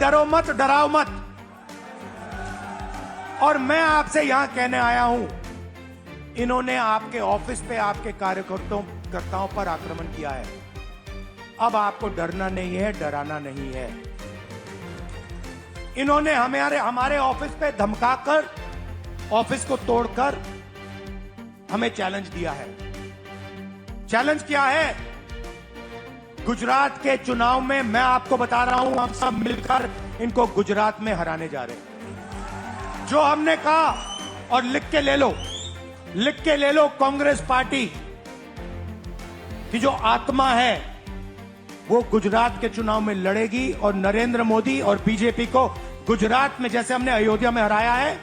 डरो मत, डराओ मत। और मैं आपसे यहाँ कहने आया हूँ, इन्होंने आपके ऑफ़िस पे आपके कार्यकर्ताओं, कर्ताओं पर आक्रमण किया है। अब आपको डरना नहीं है, डराना नहीं है। इन्होंने हमारे हमारे ऑफ़िस पे धमकाकर ऑफ़िस को तोड़कर हमें चैलेंज दिया है। चैलेंज क्या है? गुजरात के चुनाव में मैं आपको बता रहा हूँ, हम सब मिलकर इनको गुजरात में हराने जा रहे हैं। जो हमने कहा, और लिख के ले लो, लिख के ले लो कांग्रेस पार्टी, की जो आत्मा है, वो गुजरात के चुनाव में लड़ेगी, और नरेंद्र मोदी और बीजेपी को गुजरात में जैसे हमने अयोध्या में हराया है,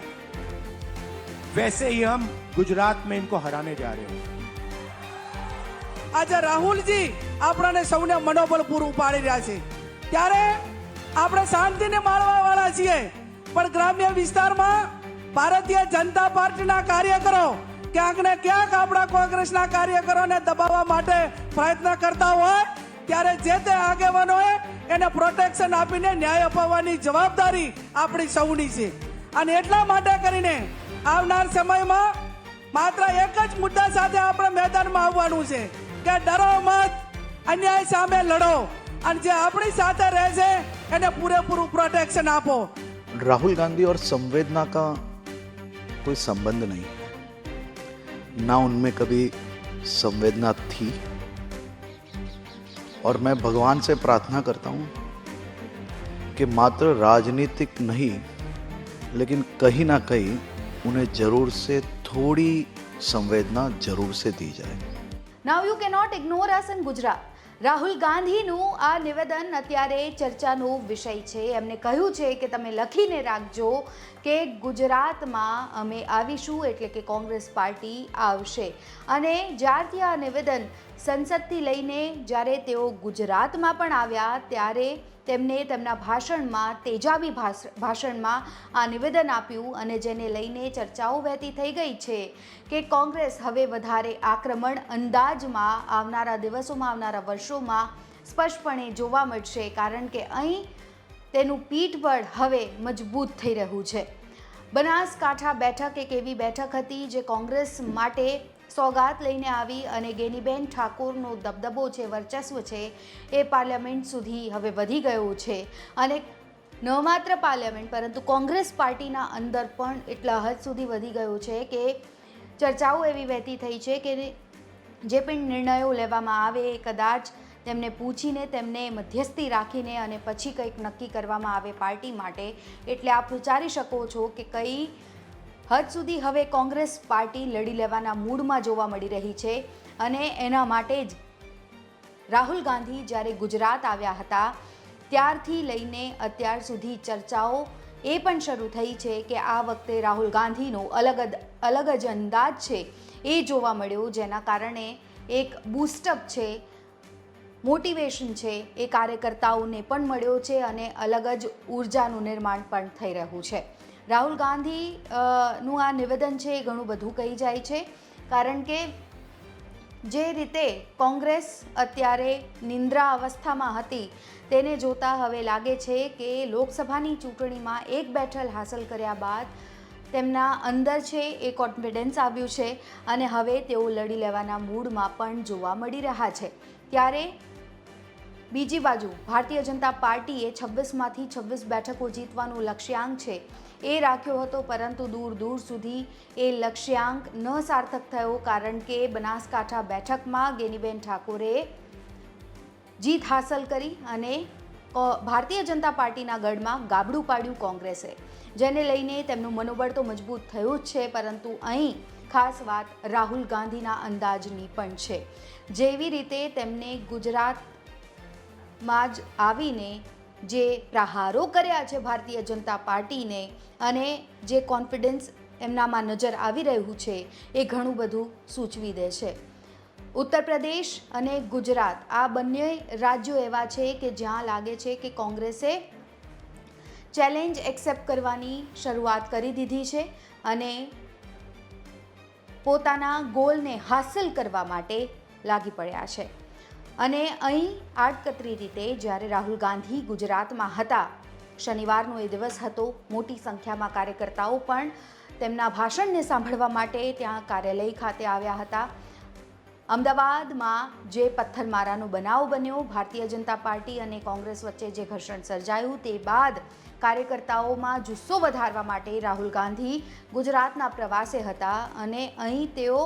वैसे ही हम गुजरात में इनको हराने जा रहे हैं। આજે રાહુલજી આપણાને સૌને મનોબળ પૂરું પાડી રહ્યા છે. ત્યારે આપણે શાંતિને માણવા વાળા છીએ. પણ ગ્રામ્ય વિસ્તારમાં ભારતીય જનતા પાર્ટીના કાર્યકરો ક્યાંક ને ક્યાંક આપણા કોંગ્રેસના કાર્યકરોને દબાવવા માટે પ્રયત્ન કરતા હોય, ત્યારે જે તે આગેવાનોએ એને પ્રોટેક્શન આપીને ન્યાય અપાવવાની જવાબદારી આપણી સૌની છે. અને એટલા માટે કરીને આવનાર સમયમાં માત્ર એક જ મુદ્દા સાથે આપણે મેદાનમાં આવવાનું છે. કે ડરો મત અન્યાય સામે લડો અને જે આપણી સાથે રહેશે એને પૂરેપૂરું પ્રોટેક્શન આપો राहुल गांधी और संवेदना का कोई संबंध नहीं ना उनमें कभी संवेदना थी और मैं भगवान से प्रार्थना करता हूँ कि मात्र राजनीतिक नहीं लेकिन कहीं ना कहीं उन्हें जरूर से थोड़ी संवेदना जरूर से दी जाए now you cannot ignore us in Gujarat Rahul ગાંધીનું આ નિવેદન અત્યારે ચર્ચાનો વિષય છે. એમને કહ્યું છે કે તમે લખીને રાખજો કે ગુજરાતમાં અમે આવીશું એટલે કે કોંગ્રેસ પાર્ટી આવશે. અને જ્યારથી આ નિવેદન સંસદથી લઈને જ્યારે તેઓ ગુજરાતમાં પણ આવ્યા, ત્યારે તેમને તેમના ભાષણમાં, તેજાબી ભાષ- ભાષણમાં આ નિવેદન આપ્યું અને જેને લઈને ચર્ચાઓ વહેતી થઈ ગઈ છે કે કોંગ્રેસ હવે વધારે આક્રમણ અંદાજમાં આવનારા દિવસોમાં, આવનારા વર્ષોમાં સ્પષ્ટપણે જોવા મળશે કારણ કે અહીં તેનું પીઠબળ હવે મજબૂત થઈ રહ્યું છે. બનાસકાંઠા બેઠક એક એવી બેઠક હતી જે કોંગ્રેસ માટે સોગાત લઈને આવી અને ગેનીબેન ઠાકોરનો દબદબો છે, વર્ચસ્વ છે, એ પાર્લામેન્ટ સુધી હવે વધી ગયો છે. અને ન માત્ર પાર્લામેન્ટ, પરંતુ કોંગ્રેસ પાર્ટીના અંદર પણ એટલા હદ સુધી વધી ગયો છે કે ચર્ચાઓ એવી વહેતી થઈ છે કે જે પણ નિર્ણયો લેવામાં આવે એ કદાચ તેમને પૂછીને તેમને મધ્યસ્થી રાખીને અને પછી કંઈક નક્કી કરવામાં આવે પાર્ટી માટે, એટલે આપ વિચારી શકો છો કે કઈ હદ સુધી હવે કોંગ્રેસ પાર્ટી લડી લેવાના મૂડમાં જોવા મળી રહી છે અને એના માટે જ રાહુલ ગાંધી જ્યારે ગુજરાત આવ્યા હતા, ત્યારથી લઈને અત્યાર સુધી ચર્ચાઓ એ પણ શરૂ થઈ છે કે આ વખતે રાહુલ ગાંધીનો અલગ અલગ જ અંદાજ છે એ જોવા મળ્યો, જેના કારણે એક બૂસ્ટઅપ છે, મોટિવેશન છે એ કાર્યકર્તાઓને પણ મળ્યો છે અને અલગ જ ઉર્જાનું નિર્માણ પણ થઈ રહ્યું છે. રાહુલ ગાંધી નું આ નિવેદન છે એ ઘણું બધું કહી જાય છે. કારણ કે જે રીતે કોંગ્રેસ અત્યારે નિંદ્રા અવસ્થામાં હતી, તેને જોતા હવે લાગે છે કે લોકસભાની ચૂંટણીમાં એક બેઠક હાંસલ કર્યા બાદ તેમના અંદર છે એ કોન્ફિડન્સ આવ્યું છે અને હવે તેઓ લડી લેવાના મૂડમાં પણ જોવા મળી રહ્યા છે. ત્યારે બીજી બાજુ ભારતીય જનતા પાર્ટીએ છવ્વીસમાંથી છવ્વીસ બેઠકો જીતવાનું લક્ષ્યાંક છે. એ રાખ્યો હતો, પરંતુ દૂર દૂર સુધી એ લક્ષ્યાંક ન સાર્થક થયો, કારણ કે બનાસકાંઠા બેઠકમાં ગેનીબેન ઠાકોરે જીત હાંસલ કરી અને ભારતીય જનતા પાર્ટીના ગઢમાં ગાબડું પાડ્યું કોંગ્રેસે. જેને લઈને તેમનું મનોબળ તો મજબૂત થયું જ છે, પરંતુ અહીં ખાસ વાત રાહુલ ગાંધીના અંદાજની પણ છે. જેવી રીતે તેમને ગુજરાતમાં જ આવીને જે પ્રહારો કર્યા છે ભારતીય જનતા પાર્ટીને અને જે કોન્ફિડન્સ એમનામાં નજર આવી રહ્યું છે એ ઘણું બધું સૂચવી દે છે. ઉત્તર પ્રદેશ અને ગુજરાત આ બંને રાજ્યો એવા છે કે જ્યાં લાગે છે કે કોંગ્રેસે ચેલેન્જ એક્સેપ્ટ કરવાની શરૂઆત કરી દીધી છે અને પોતાના ગોલને હાંસલ કરવા માટે લાગી પડ્યા છે. અને અહીં આડકતરી રીતે જ્યારે રાહુલ ગાંધી ગુજરાતમાં હતા, શનિવારનો એ દિવસ હતો, મોટી સંખ્યામાં કાર્યકર્તાઓ પણ તેમના ભાષણને સાંભળવા માટે ત્યાં કાર્યાલય ખાતે આવ્યા હતા. અમદાવાદમાં જે પથ્થરમારાનો બનાવ બન્યો, ભારતીય જનતા પાર્ટી અને કોંગ્રેસ વચ્ચે જે ઘર્ષણ સર્જાયું તે બાદ કાર્યકર્તાઓમાં જુસ્સો વધારવા માટે રાહુલ ગાંધી ગુજરાતના પ્રવાસે હતા અને અહીં તેઓ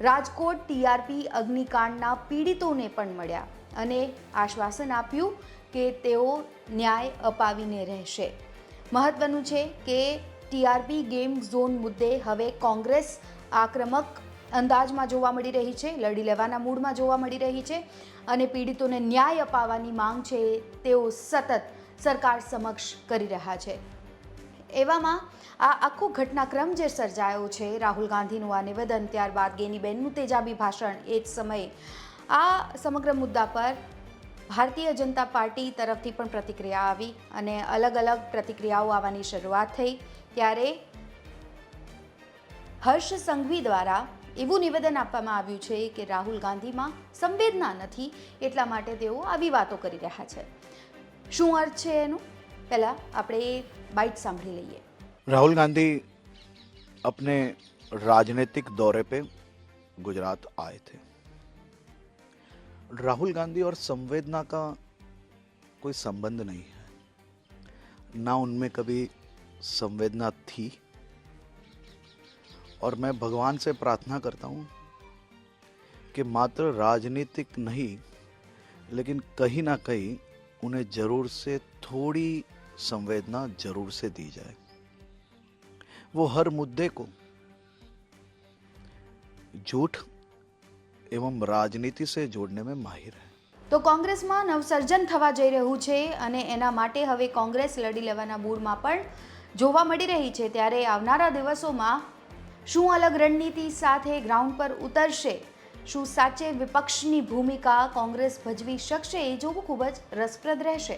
રાજકોટ ટીઆરપી અગ્નિકાંડના પીડિતોને પણ મળ્યા અને આશ્વાસન આપ્યું કે તેઓ ન્યાય અપાવીને રહેશે. મહત્વનું છે કે ટીઆરપી ગેમ ઝોન મુદ્દે હવે કોંગ્રેસ આક્રમક અંદાજમાં જોવા મળી રહી છે, લડી લેવાના મૂડમાં જોવા મળી રહી છે અને પીડિતોને ન્યાય અપાવવાની માંગ છે તેઓ સતત સરકાર સમક્ષ કરી રહ્યા છે. એવામાં આ આખો ઘટનાક્રમ જે સર્જાયો છે, રાહુલ ગાંધીનું આ નિવેદન, ત્યારબાદ ગેનીબેનનું તેજાબી ભાષણ, એ જ સમયે આ સમગ્ર મુદ્દા પર ભારતીય જનતા પાર્ટી તરફથી પણ પ્રતિક્રિયા આવી અને અલગ અલગ પ્રતિક્રિયાઓ આવવાની શરૂઆત થઈ. ત્યારે હર્ષ સંઘવી દ્વારા એવું નિવેદન આપવામાં આવ્યું છે કે રાહુલ ગાંધીમાં સંવેદના નથી, એટલા માટે તેઓ આવી વાતો કરી રહ્યા છે. શું અર્થ છે એનું? પહેલાં આપણે બાઇટ સાંભળી લઈએ राहुल गांधी अपने राजनीतिक दौरे पे गुजरात आए थे राहुल गांधी और संवेदना का कोई संबंध नहीं है ना उनमें कभी संवेदना थी और मैं भगवान से प्रार्थना करता हूँ कि मात्र राजनीतिक नहीं लेकिन कहीं ना कहीं उन्हें जरूर से थोड़ी संवेदना जरूर से दी जाए वो हर मुद्दे को झूठ एवं राजनीति से जोड़ने में माहिर है તો કોંગ્રેસમાં નવસર્જન થવા જઈ રહ્યું છે અને એના માટે હવે કોંગ્રેસ લડી લેવાના મૂડમાં પણ જોવા મળી રહી છે ત્યારે આવનારા દિવસોમાં શું અલગ રણનીતિ સાથે ગ્રાઉન્ડ પર ઉતરશે શું સાચે વિપક્ષની ભૂમિકા કોંગ્રેસ ભજવી શકશે એ જોવું ખૂબ જ રસપ્રદ રહેશે